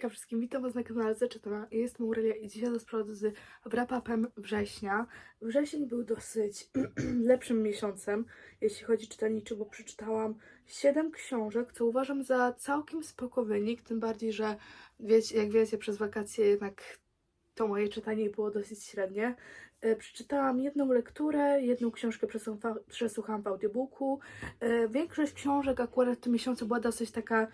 Hejka wszystkim, witam was na kanale Zaczytana. Jestem Aurelia i dzisiaj rozprowadzę z wrap-upem września. Wrzesień był dosyć lepszym miesiącem, jeśli chodzi o czytelniczy, bo przeczytałam 7 książek, co uważam za całkiem spoko wynik, tym bardziej, że wiecie, jak wiecie, przez wakacje jednak to moje czytanie było dosyć średnie. E, Przeczytałam jedną lekturę, jedną książkę przesłucha- przesłuchałam w audiobooku. E, Większość książek akurat w tym miesiącu była dosyć taka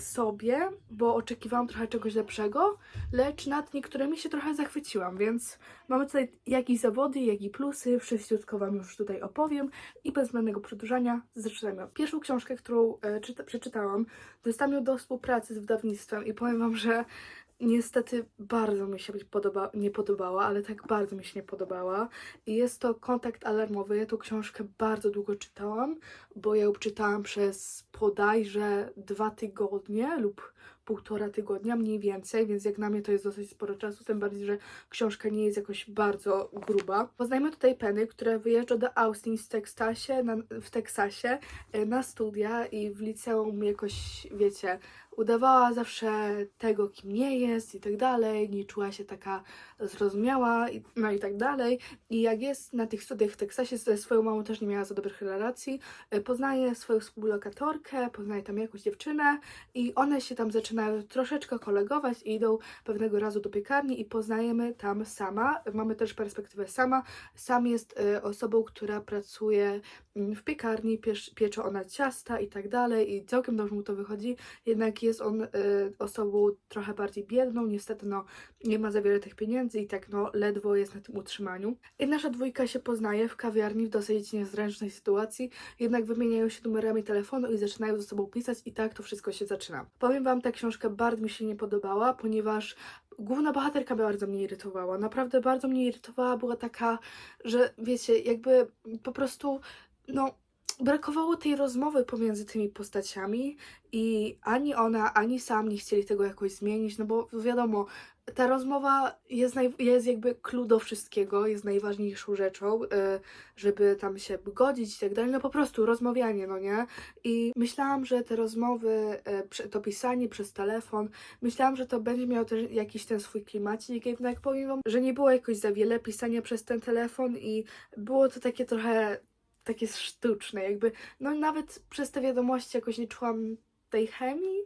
sobie, bo oczekiwałam trochę czegoś lepszego, lecz nad niektórymi się trochę zachwyciłam, więc mamy tutaj jak i zawody, jak i plusy, wszystko Wam już tutaj opowiem i bez zbędnego przedłużania zaczynamy. Pierwszą książkę, którą e, czyta, przeczytałam, dostałam ją do współpracy z wydawnictwem i powiem Wam, że niestety bardzo mi się podoba, nie podobała, ale tak bardzo mi się nie podobała. I jest to Kontakt Alarmowy. Ja tą książkę bardzo długo czytałam, bo ja ją czytałam przez bodajże dwa tygodnie lub półtora tygodnia, mniej więcej, więc jak na mnie to jest dosyć sporo czasu, tym bardziej, że książka nie jest jakoś bardzo gruba. Poznajmy tutaj Penny, która wyjeżdża do Austin w Teksasie, na, w Teksasie e, na studia i w liceum jakoś, wiecie, udawała zawsze tego, kim nie jest i tak dalej, nie czuła się taka zrozumiała, i- no i tak dalej. I jak jest na tych studiach w Teksasie, ze swoją mamą też nie miała za dobrych relacji, e, poznaje swoją współlokatorkę, poznaje tam jakąś dziewczynę i one się tam zaczynają troszeczkę kolegować i idą pewnego razu do piekarni i poznajemy tam sama. Mamy też perspektywę sama. Sam jest e, osobą, która pracuje mm, w piekarni, piecze ona ciasta i tak dalej i całkiem dobrze mu to wychodzi, jednak jest on e, osobą trochę bardziej biedną, niestety no nie ma za wiele tych pieniędzy i tak no ledwo jest na tym utrzymaniu. I nasza dwójka się poznaje w kawiarni w dosyć niezręcznej sytuacji, jednak wymieniają się numerami telefonu i zaczynają ze sobą pisać i tak to wszystko się zaczyna. Powiem Wam, ta książka bardzo mi się nie podobała, ponieważ główna bohaterka bardzo mnie irytowała. Naprawdę bardzo mnie irytowała, była taka, że wiecie, jakby po prostu, no, brakowało tej rozmowy pomiędzy tymi postaciami i ani ona, ani sam nie chcieli tego jakoś zmienić, no bo wiadomo, ta rozmowa jest, naj, jest jakby clue do wszystkiego, jest najważniejszą rzeczą, y, żeby tam się godzić i tak dalej, no po prostu rozmawianie, no nie? I myślałam, że te rozmowy, y, to pisanie przez telefon, myślałam, że to będzie miało też jakiś ten swój klimacik, jednak powiem wam, że nie było jakoś za wiele pisania przez ten telefon i było to takie trochę takie sztuczne, jakby, no nawet przez te wiadomości jakoś nie czułam tej chemii.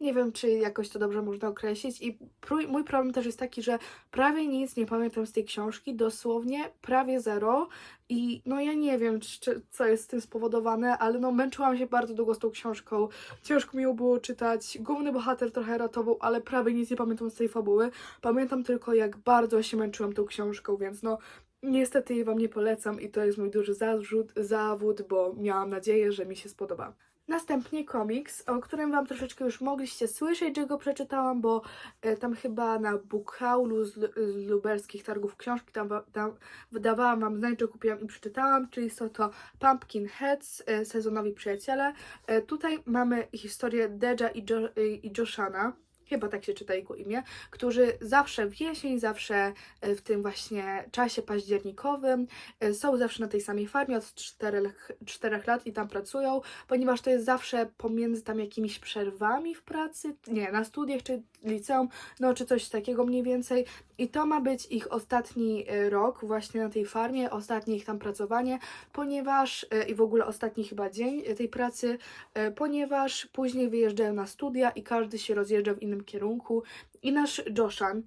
Nie wiem, czy jakoś to dobrze można określić. I mój problem też jest taki, że prawie nic nie pamiętam z tej książki, dosłownie prawie zero. I no ja nie wiem, czy, co jest z tym spowodowane, ale no męczyłam się bardzo długo z tą książką. Ciężko mi ją było czytać. Główny bohater trochę ratował, ale prawie nic nie pamiętam z tej fabuły. Pamiętam tylko, jak bardzo się męczyłam tą książką, więc no Niestety jej Wam nie polecam i to jest mój duży zarzut, zawód, bo miałam nadzieję, że mi się spodoba. Następnie komiks, o którym Wam troszeczkę już mogliście słyszeć, że go przeczytałam, bo e, tam chyba na Bookhaulu z, z lubelskich targów książki tam, tam wydawałam Wam znać, że kupiłam i przeczytałam, czyli są to Pumpkin Heads, e, sezonowi przyjaciele. E, tutaj mamy historię Deja i, jo, i Joshana, chyba tak się czyta jego imię, którzy zawsze w jesień, zawsze e, w tym właśnie czasie październikowym e, są zawsze na tej samej farmie od 4, 4 lat i tam pracują, ponieważ to jest zawsze pomiędzy tam jakimiś przerwami w pracy, nie, na studiach czy liceum, no czy coś takiego mniej więcej. I to ma być ich ostatni e, rok właśnie na tej farmie, ostatnie ich tam pracowanie, ponieważ e, i w ogóle ostatni chyba dzień e, tej pracy, ponieważ później wyjeżdżają na studia i każdy się rozjeżdża w innym kierunku. I nasz Joshan,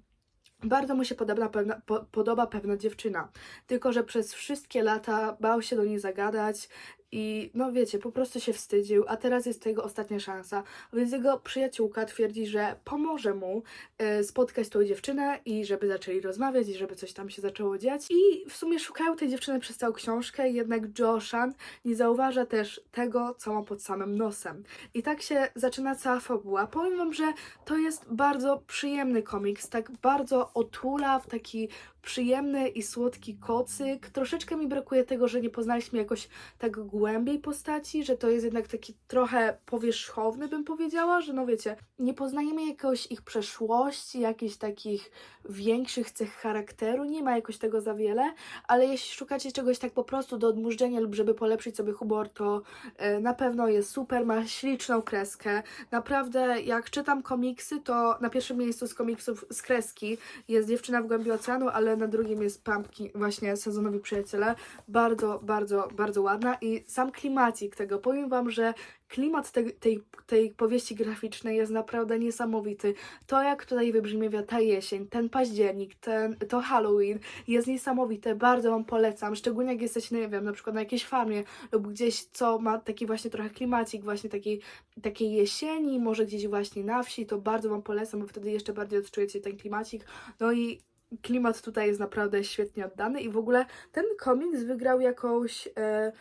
bardzo mu się podoba pewna, po, podoba pewna dziewczyna, tylko że przez wszystkie lata bał się do niej zagadać i no wiecie, po prostu się wstydził, a teraz jest to jego ostatnia szansa, więc jego przyjaciółka twierdzi, że pomoże mu e, spotkać tą dziewczynę i żeby zaczęli rozmawiać i żeby coś tam się zaczęło dziać i w sumie szukają tej dziewczyny przez całą książkę, jednak Joshan nie zauważa też tego, co ma pod samym nosem. I tak się zaczyna cała fabuła. Powiem wam, że to jest bardzo przyjemny komiks, tak bardzo otula w taki przyjemny i słodki kocyk. Troszeczkę mi brakuje tego, że nie poznaliśmy jakoś tak głębiej postaci, że to jest jednak taki trochę powierzchowny, bym powiedziała, że no wiecie, nie poznajemy jakoś ich przeszłości, jakichś takich większych cech charakteru, nie ma jakoś tego za wiele, ale jeśli szukacie czegoś tak po prostu do odmurzenia lub żeby polepszyć sobie humor, to e, na pewno jest super, ma śliczną kreskę. Naprawdę, jak czytam komiksy, to na pierwszym miejscu z komiksów z kreski jest Dziewczyna w głębi oceanu, ale na drugim jest Pumpkin, właśnie sezonowi przyjaciele. Bardzo, bardzo, bardzo ładna i sam klimacik tego. Powiem Wam, że klimat tej, tej, tej powieści graficznej jest naprawdę niesamowity. To, jak tutaj wybrzmiewia ta jesień, ten październik, ten, to Halloween jest niesamowite. Bardzo Wam polecam, szczególnie jak jesteście, nie wiem, na przykład na jakiejś farmie lub gdzieś, co ma taki właśnie trochę klimacik, właśnie takiej, takiej jesieni, może gdzieś właśnie na wsi, to bardzo Wam polecam, bo wtedy jeszcze bardziej odczujecie ten klimacik. No i klimat tutaj jest naprawdę świetnie oddany i w ogóle ten komiks wygrał jakąś. E,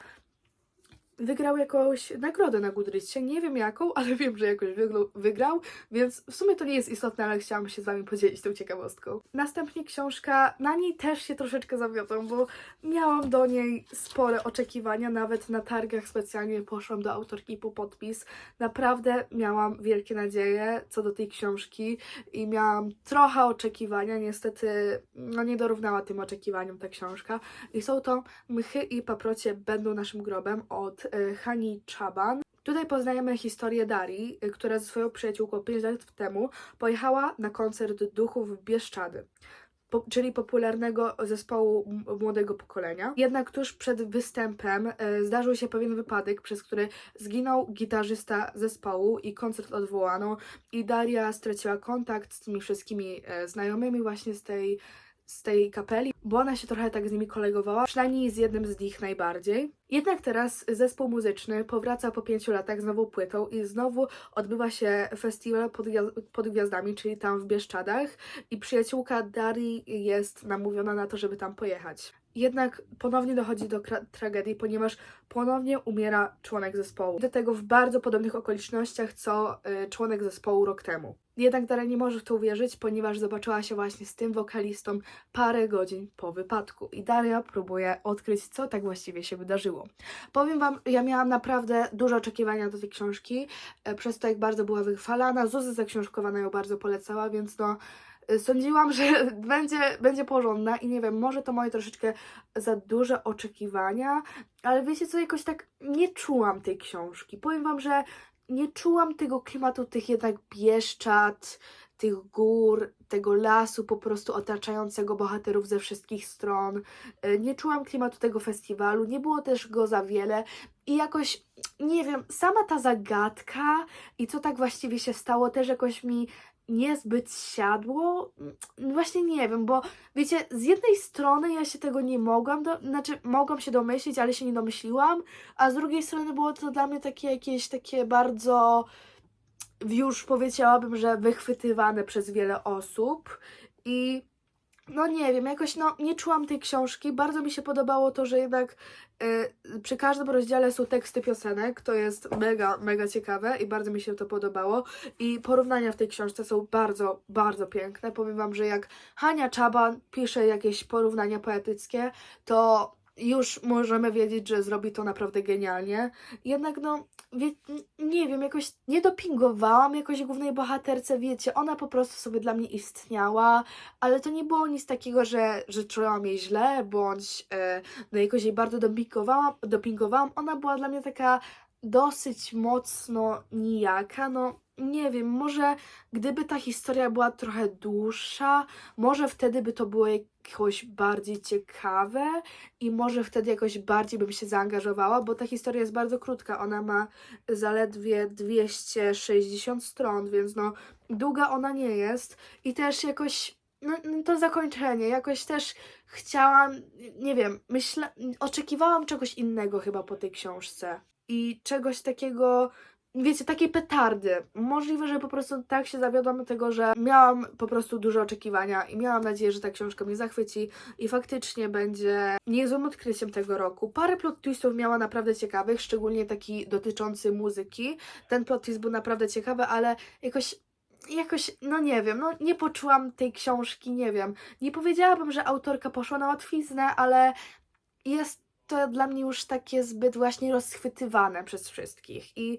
wygrał jakąś nagrodę na Goodreadsie. Nie wiem jaką, ale wiem, że jakoś wygrał, więc w sumie to nie jest istotne, ale chciałam się z Wami podzielić tą ciekawostką. Następnie książka, na niej też się troszeczkę zawiodłam, bo miałam do niej spore oczekiwania, nawet na targach specjalnie poszłam do autorki po podpis. Naprawdę miałam wielkie nadzieje co do tej książki i miałam trochę oczekiwania, niestety no nie dorównała tym oczekiwaniom ta książka. I są to Mchy i paprocie będą naszym grobem od Hani Chaban. Tutaj poznajemy historię Darii, e, która ze swoją przyjaciółką 5 lat temu pojechała na koncert duchów Bieszczady. Po, czyli popularnego zespołu młodego pokolenia. Jednak tuż przed występem e, zdarzył się pewien wypadek, przez który zginął gitarzysta zespołu i koncert odwołano i Daria straciła kontakt z tymi wszystkimi znajomymi właśnie z tej z tej kapeli, bo ona się trochę tak z nimi kolegowała, przynajmniej z jednym z nich najbardziej. Jednak teraz zespół muzyczny powraca po pięciu latach z nową płytą i znowu odbywa się festiwal pod, pod gwiazdami, czyli tam w Bieszczadach i przyjaciółka Darii jest namówiona na to, żeby tam pojechać. Jednak ponownie dochodzi do tragedii, ponieważ ponownie umiera członek zespołu. Do tego w bardzo podobnych okolicznościach, co y, członek zespołu rok temu. Jednak Daria nie może w to uwierzyć, ponieważ zobaczyła się właśnie z tym wokalistą parę godzin po wypadku. I Daria próbuje odkryć, co tak właściwie się wydarzyło. Powiem Wam, ja miałam naprawdę duże oczekiwania do tej książki, e, przez to jak bardzo była wychwalana. Zuza zaksiążkowana ją bardzo polecała, więc no sądziłam, że będzie, będzie porządna i nie wiem, może to moje troszeczkę za duże oczekiwania, ale wiecie co, jakoś tak nie czułam tej książki. Powiem Wam, że nie czułam tego klimatu tych jednak Bieszczad, tych gór, tego lasu po prostu otaczającego bohaterów ze wszystkich stron. E, Nie czułam klimatu tego festiwalu, nie było też go za wiele i jakoś, nie wiem, sama ta zagadka i co tak właściwie się stało też jakoś mi niezbyt siadło. Mm, Właśnie nie wiem, bo wiecie, z jednej strony ja się tego nie mogłam, do, znaczy mogłam się domyślić, ale się nie domyśliłam, a z drugiej strony było to dla mnie takie jakieś takie bardzo już powiedziałabym, że wychwytywane przez wiele osób i no nie wiem, jakoś no nie czułam tej książki. Bardzo mi się podobało to, że jednak y, przy każdym rozdziale są teksty piosenek. To jest mega, mega ciekawe i bardzo mi się to podobało. I porównania w tej książce są bardzo, bardzo piękne. Powiem Wam, że jak Hania Czaban pisze jakieś porównania poetyckie, to już możemy wiedzieć, że zrobi to naprawdę genialnie. Jednak no, wie, nie wiem, jakoś nie dopingowałam jakoś głównej bohaterce, wiecie, ona po prostu sobie dla mnie istniała, ale to nie było nic takiego, że, że czułam jej źle, bądź e, no jakoś jej bardzo dopingowałam, dopingowałam. Ona była dla mnie taka dosyć mocno nijaka, no nie wiem, może gdyby ta historia była trochę dłuższa, może wtedy by to było jakoś bardziej ciekawe i może wtedy jakoś bardziej bym się zaangażowała, bo ta historia jest bardzo krótka, ona ma zaledwie 260 stron, więc no długa ona nie jest. I też jakoś no, no to zakończenie, jakoś też chciałam, nie wiem, myślę, oczekiwałam czegoś innego chyba po tej książce. I czegoś takiego, wiecie, takiej petardy. Możliwe, że po prostu tak się zawiodłam do tego, że miałam po prostu duże oczekiwania i miałam nadzieję, że ta książka mnie zachwyci i faktycznie będzie niezłym odkryciem tego roku. Parę plot twistów miała naprawdę ciekawych, szczególnie taki dotyczący muzyki. Ten plot twist był naprawdę ciekawy, ale jakoś jakoś, no nie wiem, no nie poczułam tej książki, nie wiem. Nie powiedziałabym, że autorka poszła na łatwiznę, ale jest to dla mnie już takie zbyt właśnie rozchwytywane przez wszystkich i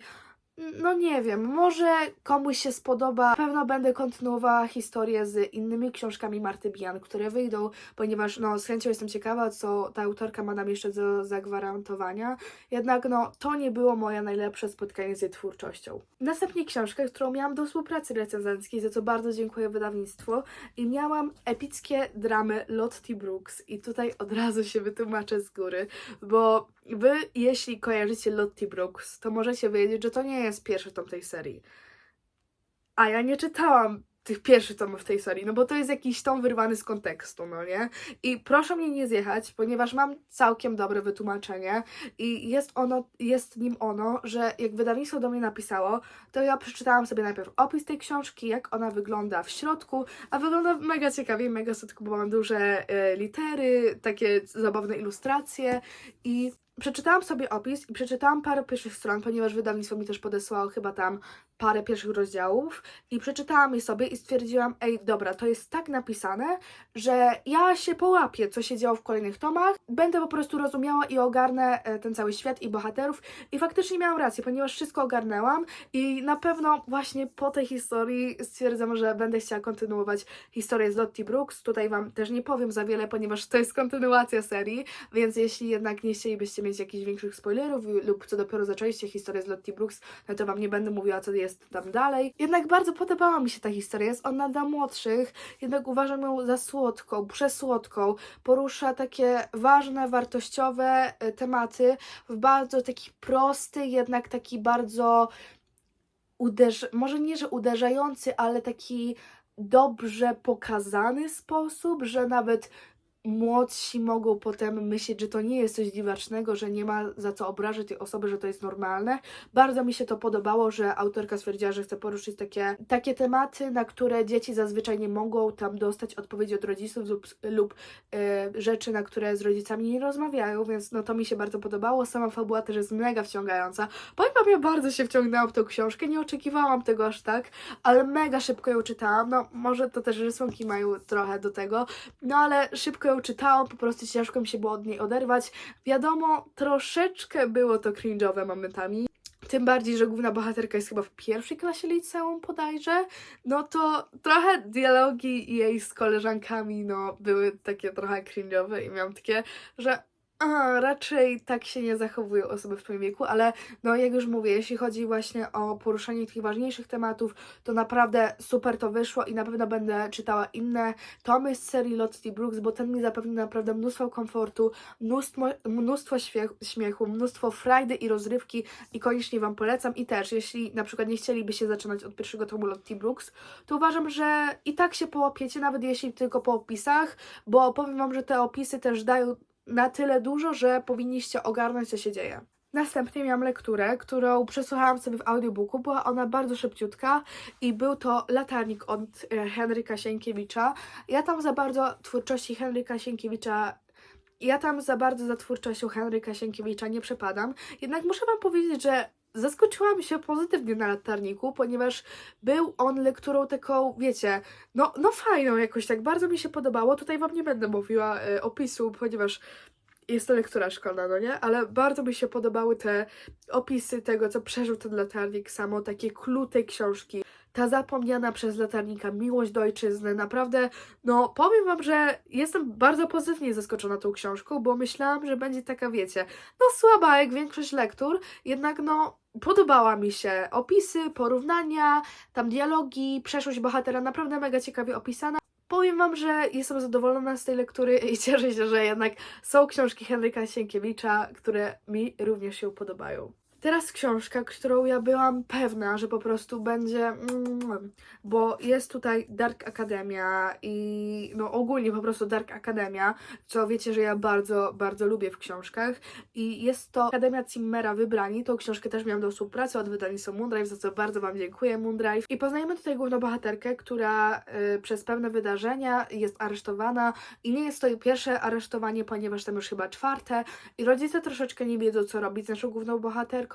no nie wiem, może komuś się spodoba. Na pewno będę kontynuowała historię z innymi książkami Marty Bian, które wyjdą, ponieważ no z chęcią jestem ciekawa, co ta autorka ma nam jeszcze do zagwarantowania. Jednak no to nie było moje najlepsze spotkanie z jej twórczością. Następnie książka, którą miałam do współpracy recenzenckiej, za co bardzo dziękuję wydawnictwu i miałam epickie dramy Lottie Brooks i tutaj od razu się wytłumaczę z góry, bo wy, jeśli kojarzycie Lottie Brooks, to możecie wiedzieć, że to nie jest pierwszy tom tej serii. A ja nie czytałam tych pierwszych tomów tej serii, no bo to jest jakiś tom wyrwany z kontekstu, no nie? I proszę mnie nie zjechać, ponieważ mam całkiem dobre wytłumaczenie i jest ono, jest nim ono, że jak wydawnictwo do mnie napisało, to ja przeczytałam sobie najpierw opis tej książki, jak ona wygląda w środku, a wygląda mega ciekawie, mega słodko, bo mam duże e, litery, takie zabawne ilustracje i przeczytałam sobie opis i przeczytałam parę pierwszych stron, ponieważ wydawnictwo mi też podesłało chyba tam parę pierwszych rozdziałów i przeczytałam je sobie i stwierdziłam, ej, dobra, to jest tak napisane, że ja się połapię, co się działo w kolejnych tomach, będę po prostu rozumiała i ogarnę e, ten cały świat i bohaterów i faktycznie miałam rację, ponieważ wszystko ogarnęłam i na pewno właśnie po tej historii stwierdzam, że będę chciała kontynuować historię z Lottie Brooks. Tutaj Wam też nie powiem za wiele, ponieważ to jest kontynuacja serii, więc jeśli jednak nie chcielibyście mieć jakichś większych spoilerów lub co dopiero zaczęliście historię z Lottie Brooks, no to Wam nie będę mówiła, co jest tam dalej. Jednak bardzo podobała mi się ta historia. Jest ona dla młodszych, jednak uważam ją za słodką, przesłodką. Porusza takie ważne, wartościowe e, tematy w bardzo taki prosty, jednak taki bardzo uderz... może nie, że uderzający, ale taki dobrze pokazany sposób, że nawet młodsi mogą potem myśleć, że to nie jest coś dziwacznego, że nie ma za co obrażać tej osoby, że to jest normalne. Bardzo mi się to podobało, że autorka stwierdziła, że chce poruszyć takie, takie tematy, na które dzieci zazwyczaj nie mogą tam dostać odpowiedzi od rodziców lub, lub e, rzeczy, na które z rodzicami nie rozmawiają, więc no to mi się bardzo podobało. Sama fabuła też jest mega wciągająca. Powiem ja bardzo się wciągnęłam w tą książkę, nie oczekiwałam tego aż tak, ale mega szybko ją czytałam. No może to też rysunki mają trochę do tego, no ale szybko ją czytałam, po prostu ciężko mi się było od niej oderwać. Wiadomo, troszeczkę było to cringe'owe momentami. Tym bardziej, że główna bohaterka jest chyba w pierwszej klasie liceum bodajże, no to trochę dialogi jej z koleżankami, no, były takie trochę cringe'owe i miałam takie, że a, raczej tak się nie zachowują osoby w twoim wieku, ale no jak już mówię, jeśli chodzi właśnie o poruszanie tych ważniejszych tematów, to naprawdę super to wyszło i na pewno będę czytała inne tomy z serii Lottie Brooks, bo ten mi zapewni naprawdę mnóstwo komfortu, mnóstwo, mnóstwo śmiechu, mnóstwo frajdy i rozrywki i koniecznie Wam polecam. I też, jeśli na przykład nie chcielibyście zaczynać od pierwszego tomu Lottie Brooks, to uważam, że i tak się połapiecie, nawet jeśli tylko po opisach, bo powiem Wam, że te opisy też dają na tyle dużo, że powinniście ogarnąć, co się dzieje. Następnie miałam lekturę, którą przesłuchałam sobie w audiobooku. Była ona bardzo szybciutka i był to Latarnik od e, Henryka Sienkiewicza. Ja tam za bardzo twórczości Henryka Sienkiewicza ja tam za bardzo za twórczością Henryka Sienkiewicza nie przepadam. Jednak muszę Wam powiedzieć, że zaskoczyłam się pozytywnie na latarniku, ponieważ był on lekturą taką, wiecie, no, no fajną jakoś tak, bardzo mi się podobało. Tutaj Wam nie będę mówiła e, opisu, ponieważ jest to lektura szkolna, no nie? Ale bardzo mi się podobały te opisy tego, co przeżył ten latarnik, samo takie klute książki. Ta zapomniana przez latarnika miłość do ojczyzny, naprawdę, no powiem wam, że jestem bardzo pozytywnie zaskoczona tą książką, bo myślałam, że będzie taka, wiecie, no słaba jak większość lektur, jednak no podobała mi się. Opisy, porównania, tam dialogi, przeszłość bohatera, naprawdę mega ciekawie opisana. Powiem Wam, że jestem zadowolona z tej lektury i cieszę się, że jednak są książki Henryka Sienkiewicza, które mi również się podobają. Teraz książka, którą ja byłam pewna, że po prostu będzie, mm, bo jest tutaj Dark Academia i no ogólnie po prostu Dark Academia, co wiecie, że ja bardzo, bardzo lubię w książkach. I jest to Akademia Zimmera Wybrani, tą książkę też miałam do współpracy od wydawnictwa Moondrive, za co bardzo Wam dziękuję Moondrive i poznajemy tutaj główną bohaterkę, która y, przez pewne wydarzenia jest aresztowana. I nie jest to jej pierwsze aresztowanie, ponieważ tam już chyba czwarte. I rodzice troszeczkę nie wiedzą co robić z naszą główną bohaterką,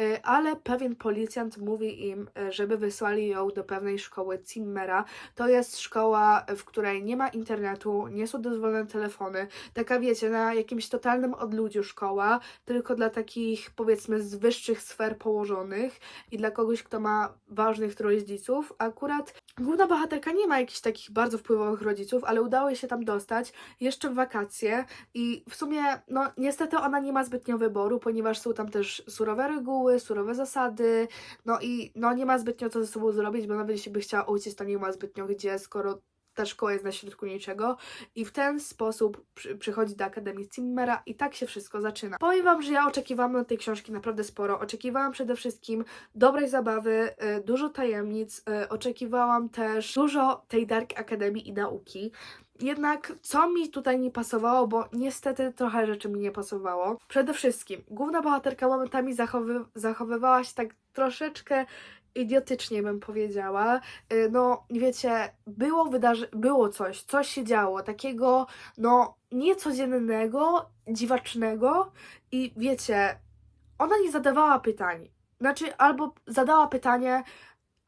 y, ale pewien policjant mówi im, y, żeby wysłali ją do pewnej szkoły Zimmera. To jest szkoła, w której nie ma internetu, nie są dozwolone telefony. Taka wiecie, na jakimś totalnym odludziu szkoła, tylko dla takich powiedzmy z wyższych sfer położonych i dla kogoś, kto ma ważnych rodziców. Akurat główna bohaterka nie ma jakichś takich bardzo wpływowych rodziców, ale udało jej się tam dostać jeszcze w wakacje i w sumie, no niestety ona nie ma zbytnio wyboru, ponieważ są tam też surowe reguły, surowe zasady, no i no nie ma zbytnio co ze sobą zrobić, bo nawet jeśli by chciała uciec, to nie ma zbytnio gdzie, skoro ta szkoła jest na środku niczego i w ten sposób przy, przychodzi do Akademii Zimmera i tak się wszystko zaczyna. Powiem Wam, że ja oczekiwałam od tej książki naprawdę sporo. Oczekiwałam przede wszystkim dobrej zabawy, y, dużo tajemnic, y, oczekiwałam też dużo tej Dark Akademii i nauki. Jednak co mi tutaj nie pasowało, bo niestety trochę rzeczy mi nie pasowało. Przede wszystkim główna bohaterka momentami zachowy, zachowywała się tak troszeczkę idiotycznie bym powiedziała. Y, No, wiecie, było było coś, coś się działo, takiego, no, niecodziennego, dziwacznego i wiecie, ona nie zadawała pytań. Znaczy, albo zadała pytanie,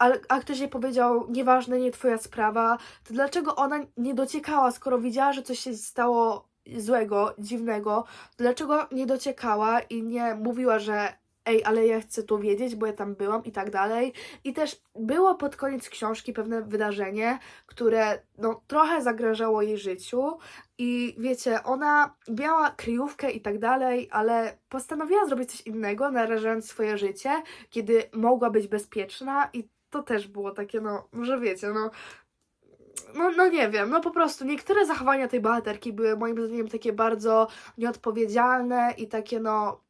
ale, a ktoś jej powiedział, nieważne, nie twoja sprawa, to dlaczego ona nie dociekała, skoro widziała, że coś się stało złego, dziwnego, dlaczego nie dociekała i nie mówiła, że ej, ale ja chcę to wiedzieć, bo ja tam byłam i tak dalej. I też było pod koniec książki pewne wydarzenie, które no, trochę zagrażało jej życiu. I wiecie, ona miała kryjówkę i tak dalej, ale postanowiła zrobić coś innego, narażając swoje życie, kiedy mogła być bezpieczna i to też było takie, no, że wiecie, no, no, no nie wiem, no po prostu niektóre zachowania tej bohaterki były moim zdaniem takie bardzo nieodpowiedzialne i takie, no,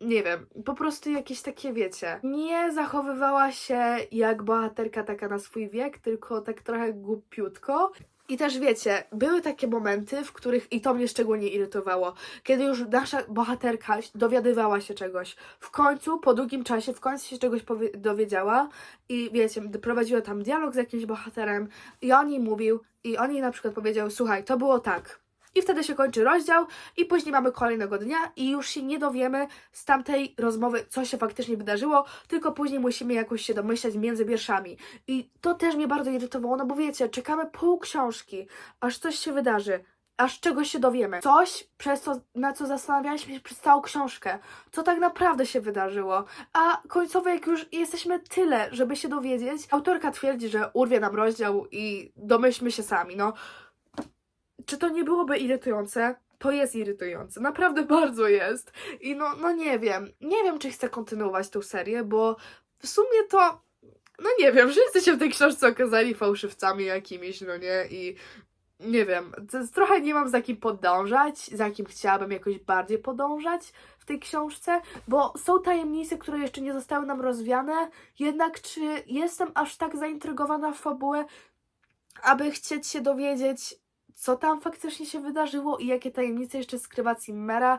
nie wiem, po prostu jakieś takie, wiecie, nie zachowywała się jak bohaterka taka na swój wiek, tylko tak trochę głupiutko. I też wiecie, były takie momenty, w których, i to mnie szczególnie irytowało, kiedy już nasza bohaterka dowiadywała się czegoś. W końcu, po długim czasie, w końcu się czegoś dowiedziała i wiecie, prowadziła tam dialog z jakimś bohaterem i on jej mówił, i on jej na przykład powiedział, słuchaj, to było tak. I wtedy się kończy rozdział i później mamy kolejnego dnia i już się nie dowiemy z tamtej rozmowy, co się faktycznie wydarzyło, tylko później musimy jakoś się domyślać między wierszami. I to też mnie bardzo irytowało, no bo wiecie, czekamy pół książki, aż coś się wydarzy, aż czegoś się dowiemy. Coś, przez co, na co zastanawialiśmy się przez całą książkę, co tak naprawdę się wydarzyło. A końcowo, jak już jesteśmy tyle, żeby się dowiedzieć, autorka twierdzi, że urwie nam rozdział i domyślmy się sami, no. Czy to nie byłoby irytujące? To jest irytujące, naprawdę bardzo jest. I no, no nie wiem, nie wiem, czy chcę kontynuować tą serię, bo w sumie to, no nie wiem, wszyscy się w tej książce okazali fałszywcami jakimiś, no nie, i nie wiem, trochę nie mam za kim podążać, za kim chciałabym jakoś bardziej podążać w tej książce, bo są tajemnice, które jeszcze nie zostały nam rozwiane, jednak czy jestem aż tak zaintrygowana w fabułę, aby chcieć się dowiedzieć, co tam faktycznie się wydarzyło i jakie tajemnice jeszcze skrywa Cimmera,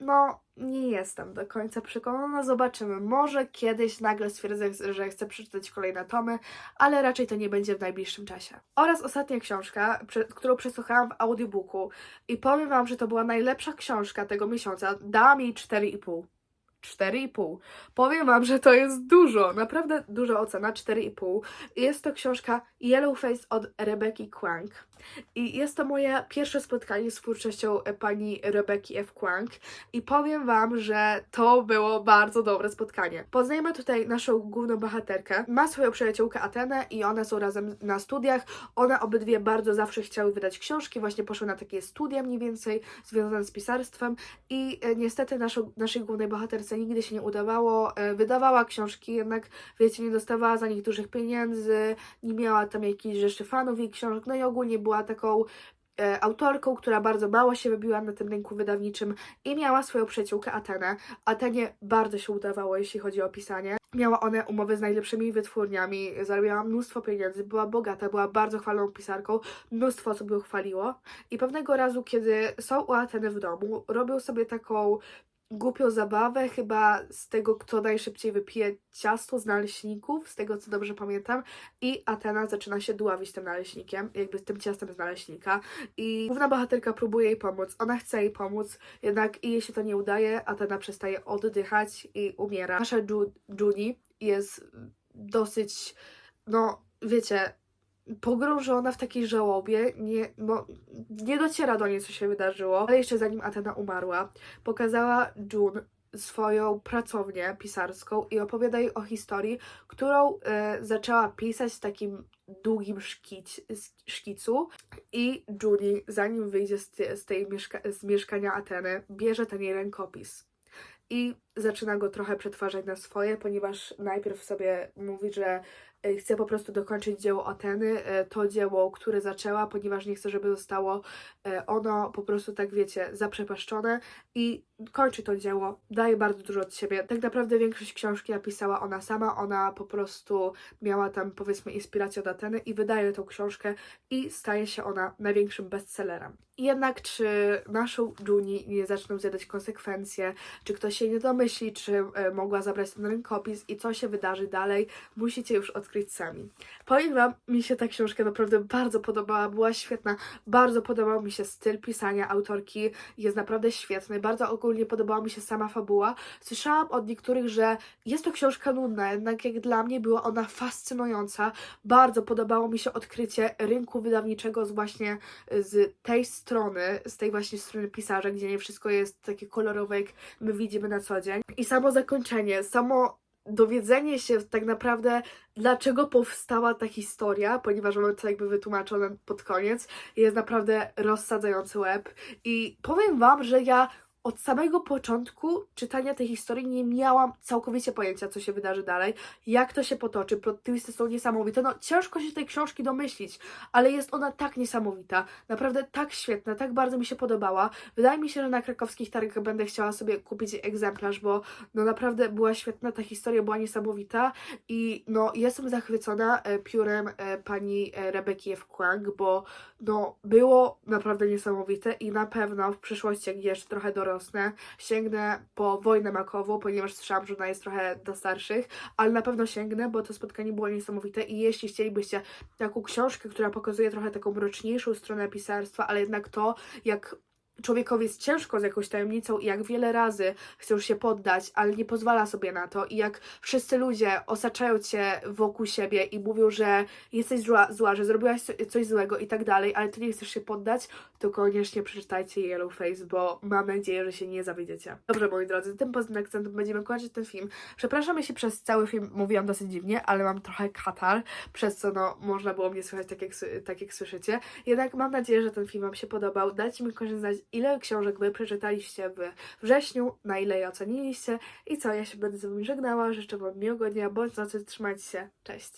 no nie jestem do końca przekonana. Zobaczymy. Może kiedyś nagle stwierdzę, że chcę przeczytać kolejne tomy, ale raczej to nie będzie w najbliższym czasie. Oraz ostatnia książka, którą przesłuchałam w audiobooku i powiem Wam, że to była najlepsza książka tego miesiąca. Dałam jej 4,5. 4,5. Powiem Wam, że to jest dużo, naprawdę duża ocena, 4,5. Jest to książka Yellowface od Rebeki Kwank. I jest to moje pierwsze spotkanie z twórczością e, pani Rebeki F. Kwank. I powiem Wam, że to było bardzo dobre spotkanie. Poznajemy tutaj naszą główną bohaterkę. Ma swoją przyjaciółkę Atenę i one są razem na studiach. One obydwie bardzo zawsze chciały wydać książki, właśnie poszły na takie studia mniej więcej związane z pisarstwem i e, niestety naszą, naszej głównej bohaterce nigdy się nie udawało. E, Wydawała książki, jednak wiecie, nie dostawała za nich dużych pieniędzy, nie miała tam jakichś rzeczy fanów jej książek, no i ogólnie była taką e, autorką, która bardzo mało się wybiła na tym rynku wydawniczym i miała swoją przyjaciółkę Atenę. Atenie bardzo się udawało, jeśli chodzi o pisanie. Miała one umowy z najlepszymi wytwórniami, zarobiła mnóstwo pieniędzy, była bogata, była bardzo chwalną pisarką, mnóstwo osób ją chwaliło. I pewnego razu, kiedy są u Ateny w domu, robią sobie taką głupią zabawę, chyba z tego, kto najszybciej wypije ciasto z naleśników, z tego co dobrze pamiętam. I Atena zaczyna się dławić tym naleśnikiem, jakby tym ciastem z naleśnika. I główna bohaterka próbuje jej pomóc, ona chce jej pomóc, jednak jej się to nie udaje, Atena przestaje oddychać i umiera. Nasza Ju- Juni jest dosyć, no wiecie, pogrążona w takiej żałobie, nie, no, nie dociera do niej, co się wydarzyło. Ale jeszcze zanim Atena umarła, pokazała June swoją pracownię pisarską i opowiada jej o historii, którą e, zaczęła pisać w takim długim szkic, szkicu i Junie, zanim wyjdzie z, z tej mieszka z mieszkania Ateny, bierze ten jej rękopis i zaczyna go trochę przetwarzać na swoje, ponieważ najpierw sobie mówi, że e, chce po prostu dokończyć dzieło Ateny, e, to dzieło, które zaczęła, ponieważ nie chce, żeby zostało ono po prostu, tak wiecie, zaprzepaszczone i kończy to dzieło, daje bardzo dużo od siebie. Tak naprawdę większość książki napisała ona sama, ona po prostu miała tam powiedzmy inspirację od Ateny i wydaje tą książkę i staje się ona największym bestsellerem. Jednak czy naszą Juni nie zaczną zjadać konsekwencje, czy ktoś się nie domyśli, czy e, mogła zabrać ten rękopis i co się wydarzy dalej, musicie już odkryć sami. Powiem Wam, mi się ta książka naprawdę bardzo podobała, była świetna, bardzo podobał mi się styl pisania autorki, jest naprawdę świetny, bardzo ogólnie podobała mi się sama fabuła. Słyszałam od niektórych, że jest to książka nudna, jednak jak dla mnie była ona fascynująca, bardzo podobało mi się odkrycie rynku wydawniczego z właśnie z tej strony, z tej właśnie strony pisarza, gdzie nie wszystko jest takie kolorowe, jak my widzimy na co dzień. I samo zakończenie, samo dowiedzenie się tak naprawdę, dlaczego powstała ta historia, ponieważ mamy to jakby wytłumaczone pod koniec, jest naprawdę rozsadzający łeb. I powiem Wam, że ja od samego początku czytania tej historii nie miałam całkowicie pojęcia, co się wydarzy dalej, jak to się potoczy. Plot twisty są niesamowite. No, ciężko się tej książki domyślić, ale jest ona tak niesamowita, naprawdę tak świetna, tak bardzo mi się podobała. Wydaje mi się, że na krakowskich targach będę chciała sobie kupić egzemplarz, bo no naprawdę była świetna, ta historia była niesamowita i no jestem zachwycona e, piórem e, pani e, Rebeki F. Kwang, bo no było naprawdę niesamowite i na pewno w przyszłości, jak jeszcze trochę sięgnę po Wojnę Makową, ponieważ słyszałam, że ona jest trochę dla starszych, ale na pewno sięgnę, bo to spotkanie było niesamowite i jeśli chcielibyście taką książkę, która pokazuje trochę taką mroczniejszą stronę pisarstwa, ale jednak to, jak człowiekowi jest ciężko z jakąś tajemnicą i jak wiele razy chce już się poddać, ale nie pozwala sobie na to i jak wszyscy ludzie osaczają cię wokół siebie i mówią, że jesteś zła, zła że zrobiłaś co- coś złego i tak dalej, ale ty nie chcesz się poddać, to koniecznie przeczytajcie Yellow Face, bo mam nadzieję, że się nie zawiedziecie. Dobrze, moi drodzy, tym pozytywnym akcentem będziemy kończyć ten film. Przepraszam, jeśli przez cały film mówiłam dosyć dziwnie, ale mam trochę katar, przez co no, można było mnie słychać tak jak, tak jak słyszycie. Jednak mam nadzieję, że ten film Wam się podobał. Dajcie mi koniecznie znać, ile książek Wy przeczytaliście w wrześniu, na ile je oceniliście i co, ja się będę z Wami żegnała. Życzę Wam miłego dnia, bądź nocy, trzymajcie się, cześć!